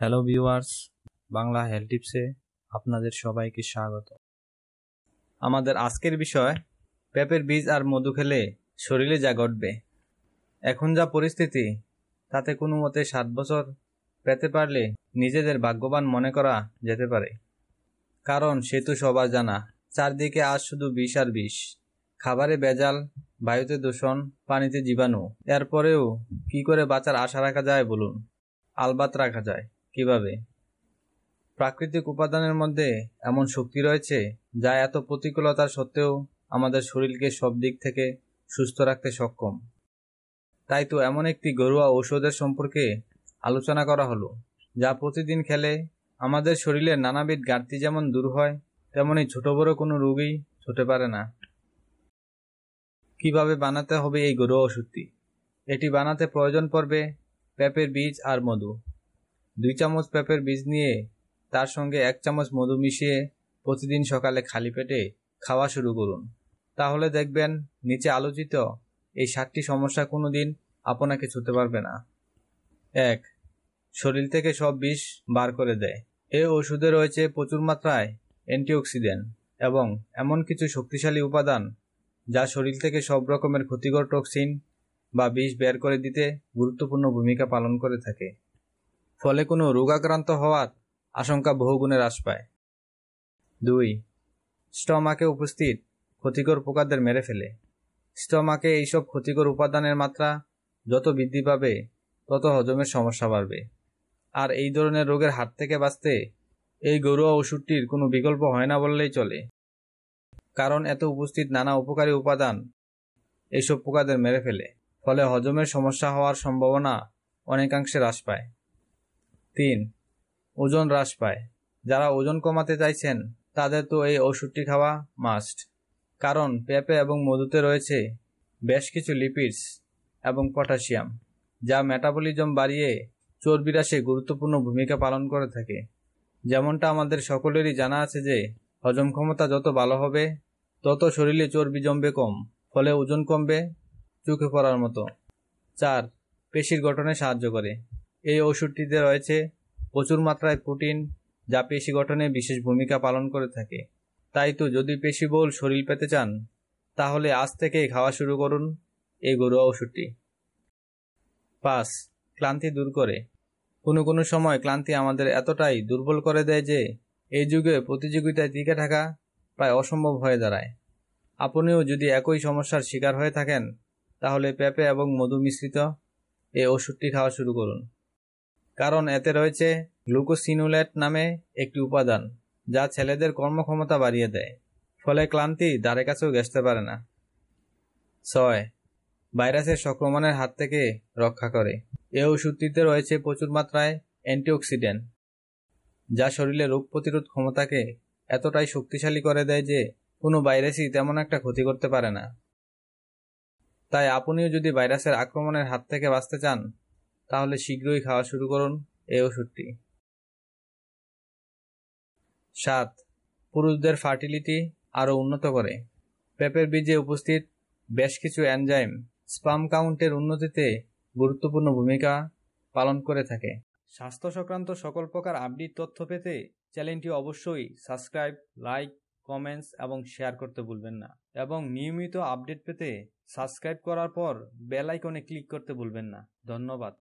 Hello viewers Bangla health টিপসে আপনাদের সবাইকে স্বাগত। আমাদের আজকের বিষয় পেঁপের বীজ আর মধু খেলে শরীরে যা ঘটবে। এখন যা পরিস্থিতি, তাতে কোনো মতে সাত বছর পেতে পারলে নিজেদের ভাগ্যবান মনে করা যেতে পারে। কারণ সে তো সবার জানা, চারদিকে আজ শুধু বিষ আর বিষ। খাবারে ভেজাল, বায়ুতে দূষণ, পানিতে জীবাণু। এরপরেও কি করে বাঁচার আশা রাখা যায় বলুন? আলবাত রাখা যায়। কীভাবে? প্রাকৃতিক উপাদানের মধ্যে এমন শক্তি রয়েছে যা এত প্রতিকূলতার সত্ত্বেও আমাদের শরীরকে সব দিক থেকে সুস্থ রাখতে সক্ষম। তাই তো এমন একটি ঘরোয়া ঔষধের সম্পর্কে আলোচনা করা হলো, যা প্রতিদিন খেলে আমাদের শরীরের নানাবিধ ঘাটতি যেমন দূর হয়, তেমনি ছোট বড় কোনো রোগই ছুটে পারে না। কীভাবে বানাতে হবে এই ঘরোয়া ওষুধটি এটি বানাতে প্রয়োজন পড়বে পেঁপের বীজ আর মধু। দুই চামচ পেঁপের বীজ নিয়ে তার সঙ্গে এক চামচ মধু মিশিয়ে প্রতিদিন সকালে খালি পেটে খাওয়া শুরু করুন। তাহলে দেখবেন নিচে আলোচিত এই সাতটি সমস্যা কোনো দিন আপনাকে ছুতে পারবে না। এক, শরীর থেকে সব বিষ বার করে দেয়। এই ওষুধে রয়েছে প্রচুর মাত্রায় অ্যান্টিঅক্সিডেন্ট এবং এমন কিছু শক্তিশালী উপাদান যা শরীর থেকে সব রকমের ক্ষতিকর টক্সিন বা বিষ বের করে দিতে গুরুত্বপূর্ণ ভূমিকা পালন করে থাকে। ফলে কোনো রোগাক্রান্ত হওয়ার আশঙ্কা বহুগুণে হ্রাস পায়। দুই, স্টমাকে উপস্থিত ক্ষতিকর পোকাদের মেরে ফেলে। স্টমাকে এইসব ক্ষতিকর উপাদানের মাত্রা যত বৃদ্ধি পাবে, তত হজমের সমস্যা বাড়বে। আর এই ধরনের রোগের হাত থেকে বাঁচতে এই ঘরোয়া ওষুধটির কোনো বিকল্প হয় না বললেই চলে। কারণ এত উপস্থিত নানা উপকারী উপাদান এইসব পোকাদের মেরে ফেলে। ফলে হজমের সমস্যা হওয়ার সম্ভাবনা অনেকাংশে হ্রাস পায়। তিন, ওজন হ্রাস পায়। যারা ওজন কমাতে চাইছেন, তাদের তো এই ওষুধটি খাওয়া মাস্ট কারণ পেঁপে এবং মধুতে রয়েছে বেশ কিছু লিপিডস এবং পটাশিয়াম যা মেটাবলিজম বাড়িয়ে চর্বি হ্রাসে গুরুত্বপূর্ণ ভূমিকা পালন করে থাকে। যেমনটা আমাদের সকলেরই জানা আছে যে, হজম ক্ষমতা যত ভালো হবে, তত শরীরে চর্বি জমবে কম, ফলে ওজন কমবে চোখে পড়ার মতো। চার, পেশির গঠনে সাহায্য করে। এই ওষুধটিতে রয়েছে প্রচুর মাত্রায় প্রোটিন, যা পেশি গঠনে বিশেষ ভূমিকা পালন করে থাকে। তাই তো যদি পেশিবহুল শরীর পেতে চান, তাহলে আজ থেকেই খাওয়া শুরু করুন এই ঘরোয়া ওষুধটি পাঁচ, ক্লান্তি দূর করে। কোনো কোনো সময় ক্লান্তি আমাদের এতটাই দুর্বল করে দেয় যে, এই যুগে প্রতিযোগিতায় টিকে থাকা প্রায় অসম্ভব হয়ে দাঁড়ায়। আপনিও যদি একই সমস্যার শিকার হয়ে থাকেন, তাহলে পেঁপে এবং মধু মিশ্রিত এই ওষুধটি খাওয়া শুরু করুন। কারণ এতে রয়েছে গ্লুকোসিনুলেট নামে একটি উপাদান, যা ছেলেদের কর্মক্ষমতা বাড়িয়ে দেয়। ফলে ক্লান্তি দ্বারে কাছেও ঘেসতে পারে না। ছয়, ভাইরাসের সংক্রমণের হাত থেকে রক্ষা করে। এ ওষুধটিতে রয়েছে প্রচুর মাত্রায় অ্যান্টিঅক্সিডেন্ট, যা শরীরে রোগ প্রতিরোধ ক্ষমতাকে এতটাই শক্তিশালী করে দেয় যে কোনো ভাইরাসই তেমন একটা ক্ষতি করতে পারে না। তাই আপনিও যদি ভাইরাসের আক্রমণের হাত থেকে বাঁচতে চান তাহলে শীঘ্রই খাওয়া শুরু করুন এই ওষুধটি। সাত, পুরুষদের ফার্টিলিটি আরও উন্নত করে। পেঁপের বীজে উপস্থিত বেশ কিছু এনজাইম স্পাম কাউন্টের উন্নতিতে গুরুত্বপূর্ণ ভূমিকা পালন করে থাকে। স্বাস্থ্য সংক্রান্ত সকল প্রকার আপডেট তথ্য পেতে চ্যানেলটি অবশ্যই সাবস্ক্রাইব, লাইক, কমেন্টস এবং শেয়ার করতে ভুলবেন না। এবং নিয়মিত আপডেট পেতে সাবস্ক্রাইব করার পর বেল আইকনে ক্লিক করতে ভুলবেন না। ধন্যবাদ।